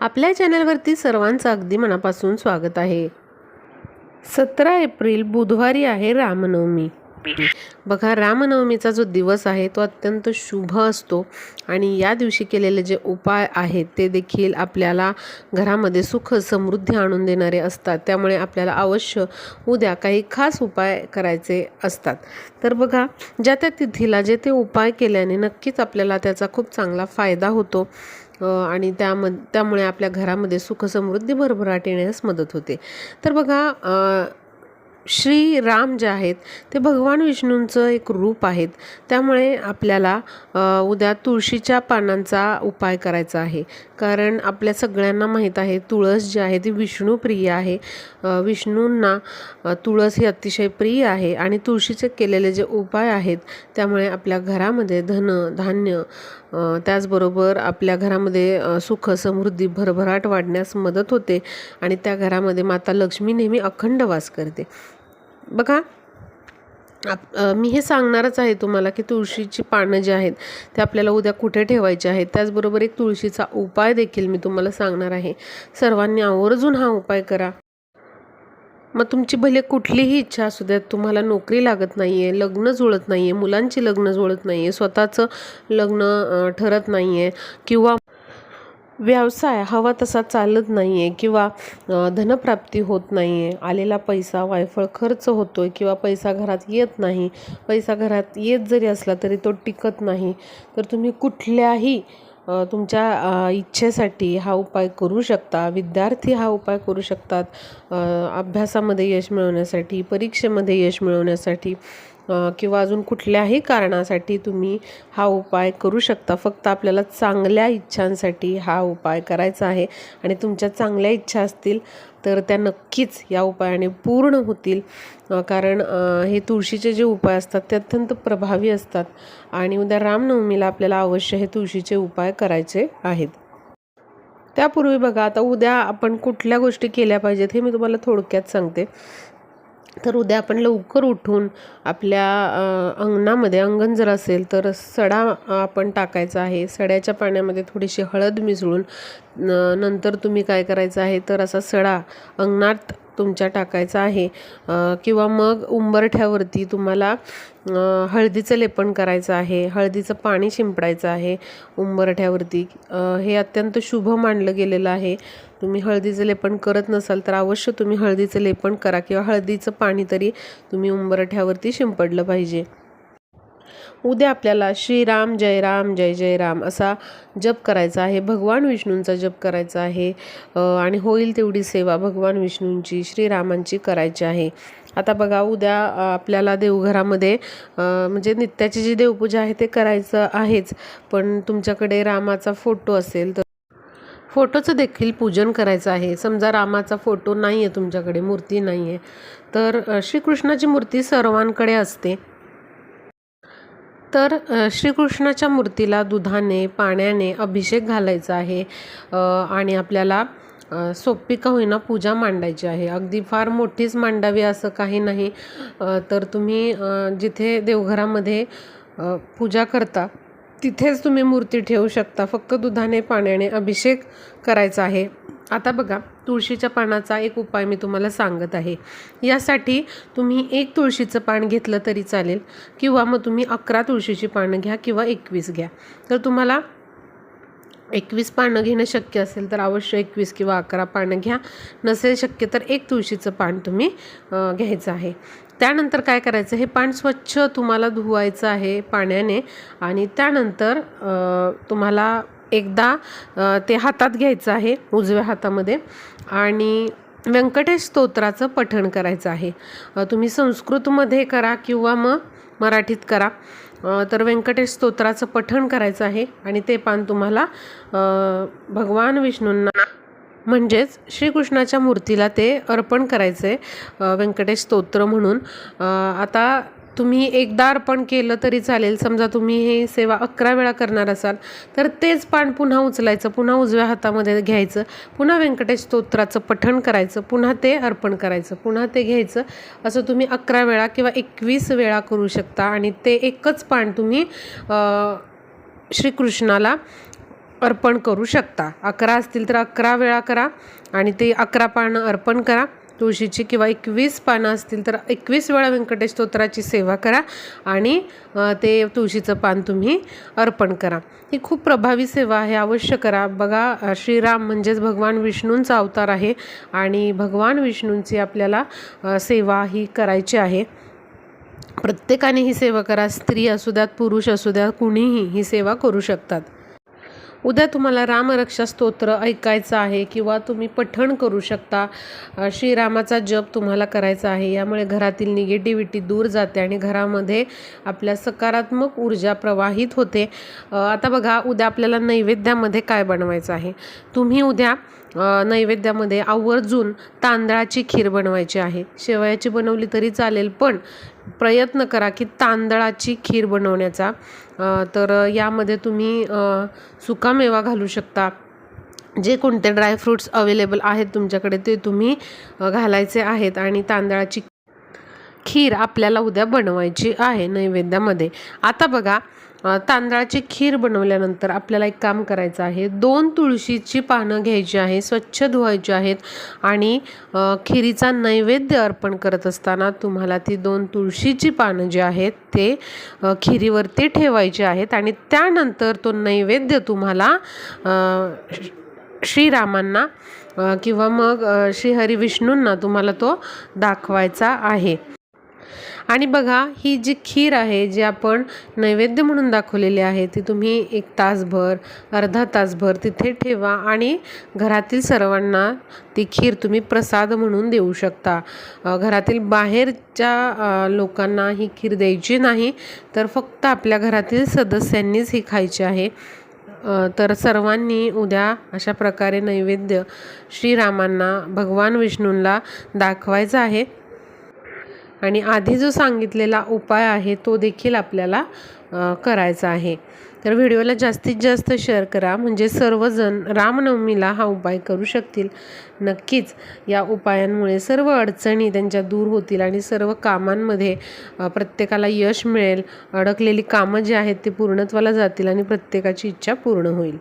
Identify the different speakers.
Speaker 1: आपल्या चॅनलवरती सर्वांचं अगदी मनापासून स्वागत आहे. सतरा एप्रिल बुधवारी आहे रामनवमी. बघा रामनवमीचा जो दिवस आहे तो अत्यंत शुभ असतो आणि या दिवशी केलेले जे उपाय आहेत ते देखील आपल्याला घरामध्ये सुख समृद्धी आणून देणारे असतात. त्यामुळे आपल्याला अवश्य उद्या काही खास उपाय करायचे असतात. तर बघा ज्या त्या तिथीला जे ते उपाय केल्याने नक्कीच आपल्याला त्याचा खूप चांगला फायदा होतो आणि त्याम त्यामुळे आपल्या घरामध्ये सुखसमृद्धी भरभराट येण्यास मदत होते. तर बघा श्रीराम श्री राम जे आहेत ते भगवान विष्णूंचं एक रूप आहेत. त्यामुळे आपल्याला उद्या तुळशीच्या पानांचा उपाय करायचा आहे. कारण आपल्या सगळ्यांना माहीत आहे तुळस जी आहे ती विष्णूप्रिय आहे. विष्णूंना तुळस ही अतिशय प्रिय आहे आणि तुळशीचे केलेले जे उपाय आहेत त्यामुळे आपल्या घरामध्ये धन धान्य त्याचबरोबर आपल्या घरामध्ये सुख समृद्धी भरभराट वाढण्यास मदत होते आणि त्या घरामध्ये माता लक्ष्मी नेहमी अखंड वास करते. बघा आप मी हे सांगणारच आहे तुम्हाला की तुळशीची पानं जी आहेत ते आपल्याला उद्या कुठे ठेवायची आहेत? त्याचबरोबर एक तुळशीचा उपाय देखील मी तुम्हाला सांगणार आहे. सर्वांनी आवर्जून हा उपाय करा. मग तुमची भले कुठलीही इच्छा असू द्यात तुम्हाला नोकरी लागत नाही आहे लग्न जुळत नाही आहे मुलांची लग्न जुळत नाही आहे स्वतःचं लग्न ठरत नाही आहे किंवा व्यवसाय हवा तसा चालत नाही आहे किंवा धनप्राप्ती होत नाही आहे आलेला पैसा वायफळ खर्च होतो आहे किंवा पैसा घरात येत नाही. पैसा घरात येत जरी असला तरी तो टिकत नाही. तर तुम्ही कुठल्याही तुमच्या इच्छेसाठी हा उपाय करू शकता. विद्यार्थी हा उपाय करू शकतात. अभ्यासामध्ये यश मिळवण्यासाठी परीक्षेमध्ये यश मिळवण्यासाठी. किंवा अजून कुठल्याही कारणासाठी तुम्ही हा उपाय करू शकता. फक्त आपल्याला चांगल्या इच्छांसाठी हा उपाय करायचा आहे आणि तुमच्या चांगल्या इच्छा असतील तर त्या नक्कीच या उपायाने पूर्ण होतील. कारण हे तुळशीचे जे उपाय असतात ते अत्यंत प्रभावी असतात आणि उद्या रामनवमीला आपल्याला अवश्य हे तुळशीचे उपाय करायचे आहेत. त्यापूर्वी बघा आता उद्या आपण कुठल्या गोष्टी केल्या पाहिजेत हे मी तुम्हाला थोडक्यात सांगते. तर उद्या आपण लवकर उठून आपल्या अंगणामध्ये अंगण जर असेल तर सडा आपण टाकायचा आहे. सड्याच्या पाण्यामध्ये थोडीशी हळद मिसळून नंतर तुम्ही काय करायचं आहे? तर असा सडा अंगणात तुमच्या टाकायचा आहे. किंवा मग उंबरठ्यावरती तुम्हाला हळदीचं लेपन करायचं आहे. हळदीचं पाणी शिंपडायचं आहे उंबरठ्यावरती. हे अत्यंत शुभ मानलं गेलेलं आहे. तुम्ही हळदीचं लेपन करत नसाल तर अवश्य तुम्ही हळदीचं लेपन करा किंवा हळदीचं पाणी तरी तुम्ही उंबरठ्यावरती शिंपडलं पाहिजे. उद्या आपल्याला श्रीराम जय राम जय जय राम असा जप करायचा आहे. भगवान विष्णूंचा जप करायचा आहे. आणि होईल तेवढी सेवा भगवान विष्णूंची श्रीरामांची करायची आहे. आता बघा उद्या आपल्याला देवघरामध्ये म्हणजे नित्याची जी देवपूजा आहे ते करायचं आहेच. पण तुमच्याकडे रामाचा फोटो असेल तर फोटोचं देखील पूजन करायचं आहे. समजा रामाचा फोटो नाही आहे तुमच्याकडे मूर्ती नाही आहे तर श्रीकृष्णाची मूर्ती सर्वांकडे असते. तर श्रीकृष्णाच्या मूर्तीला दुधाने पाण्याने अभिषेक घालायचा आहे. आणि आपल्याला सोपी का होईना पूजा मांडायची आहे. अगदी फार मोठीच मांडावी असं काही नाही. तर तुम्ही जिथे देवघरामध्ये पूजा करता तिथेच तुम्ही मूर्ती ठेवू शकता. फक्त दुधाने पाण्याने अभिषेक करायचा आहे. आता बघा तुळशीच्या पानाचा एक उपाय मी तुम्हाला सांगत आहे. यासाठी तुम्ही एक तुळशीचं पान घेतलं तरी चालेल किंवा मग तुम्ही अकरा तुळशीची पानं घ्या किंवा एकवीस घ्या. तर तुम्हाला एकवीस पानं घेणं शक्य असेल तर अवश्य एकवीस किंवा अकरा पानं घ्या. नसेल शक्य तर एक तुळशीचं पान तुम्ही घ्यायचं आहे. त्यानंतर काय करायचं हे पान स्वच्छ तुम्हाला धुवायचं आहे पाण्याने आणि त्यानंतर तुम्हाला एकदा ते हातात घ्यायचं आहे उजव्या हातामध्ये. आणि व्यंकटेश स्तोत्राचं पठण करायचं आहे. तुम्ही संस्कृतमध्ये करा किंवा मग मराठीत करा. तर व्यंकटेश स्तोत्राचं पठण करायचं आहे आणि ते पान तुम्हाला भगवान विष्णूंना म्हणजेच श्रीकृष्णाच्या मूर्तीला ते अर्पण करायचं आहे व्यंकटेश स्तोत्र म्हणून. आता तुम्ही एकदा अर्पण केलं तरी चालेल. समजा तुम्ही हे सेवा अकरा वेळा करणार असाल तर तेच पान पुन्हा उचलायचं पुन्हा उजव्या हातामध्ये घ्यायचं पुन्हा व्यंकटेश स्तोत्राचं पठण करायचं पुन्हा ते अर्पण करायचं पुन्हा ते घ्यायचं. असं तुम्ही अकरा वेळा किंवा एकवीस वेळा करू शकता आणि ते एकच पान तुम्ही श्रीकृष्णाला अर्पण करू शकता. अकरा असतील तर अकरा वेळा करा आणि ते अकरा पानं अर्पण करा. तुळशीची किंवा एकवीस पानं असतील तर एकवीस वेळा व्यंकटेश स्तोत्राची सेवा करा आणि ते तुळशीचं पान तुम्ही अर्पण करा. ही खूप प्रभावी सेवा आहे अवश्य करा. बघा श्रीराम म्हणजेच भगवान विष्णूंचा अवतार आहे आणि भगवान विष्णूंची आपल्याला सेवा ही करायची आहे. प्रत्येकाने ही सेवा करा. स्त्री असू द्यात पुरुष असू द्या कुणीही ही सेवा करू शकतात. उद्या तुम्हाला रामरक्षा स्तोत्र ऐकायचं आहे किंवा तुम्ही पठण करू शकता. श्रीरामाचा जप तुम्हाला करायचा आहे. यामुळे घरातील निगेटिव्हिटी दूर जाते आणि घरामध्ये आपल्या सकारात्मक ऊर्जा प्रवाहित होते. आता बघा उद्या आपल्याला नैवेद्यामध्ये काय बनवायचं आहे? तुम्ही उद्या नैवेद्यामध्ये आवर्जून तांदळाची खीर बनवायची आहे. शेवयाची बनवली तरी चालेल पण प्रयत्न करा की तांदळाची खीर बनवण्याचा. तर यामध्ये तुम्ही सुकामेवा घालू शकता. जे कोणते ड्रायफ्रूट्स अवेलेबल आहेत तुमच्याकडे ते तुम्ही घालायचे आहेत आणि तांदळाची खीर आपल्याला उद्या बनवायची आहे नैवेद्यामध्ये. आता बघा तांदळाची खीर बनवल्यानंतर आपल्याला एक काम करायचं आहे. दोन तुळशीची पानं घ्यायची आहे स्वच्छ धुवायची आहेत आणि खिरीचा नैवेद्य अर्पण करत असताना तुम्हाला ती दोन तुळशीची पानं जी आहेत ते खिरीवरती ठेवायची आहेत आणि त्यानंतर तो नैवेद्य तुम्हाला श्रीरामांना किंवा मग अ, श्रीहरी विष्णूंना तुम्हाला तो दाखवायचा आहे. आणि बघा ही जी खीर आहे जी आपण नैवेद्य म्हणून दाखवलेली आहे ती तुम्ही एक तासभर अर्धा तासभर तिथे ठेवा आणि घरातील सर्वांना ती खीर तुम्ही प्रसाद म्हणून देऊ शकता. घरातील बाहेरच्या लोकांना ही खीर द्यायची नाही तर फक्त आपल्या घरातील सदस्यांनीच ही खायची आहे. तर सर्वांनी उद्या अशा प्रकारे नैवेद्य श्रीरामांना भगवान विष्णूंना दाखवायचं आहे. आणि आधी जो सांगितलेला उपाय आहे तो देखील आपल्याला करायचा आहे. तर व्हिडिओला जास्तीत जास्त शेअर करा. म्हणजे सर्वजण रामनवमीला हा उपाय करू शकतील. नक्कीच या उपायांमुळे सर्व अडचणी त्यांच्या दूर होतील आणि सर्व कामांमध्ये प्रत्येकाला यश मिळेल. अडकलेली कामं जी आहेत ती पूर्णत्वाला जातील आणि प्रत्येकाची इच्छा पूर्ण होईल.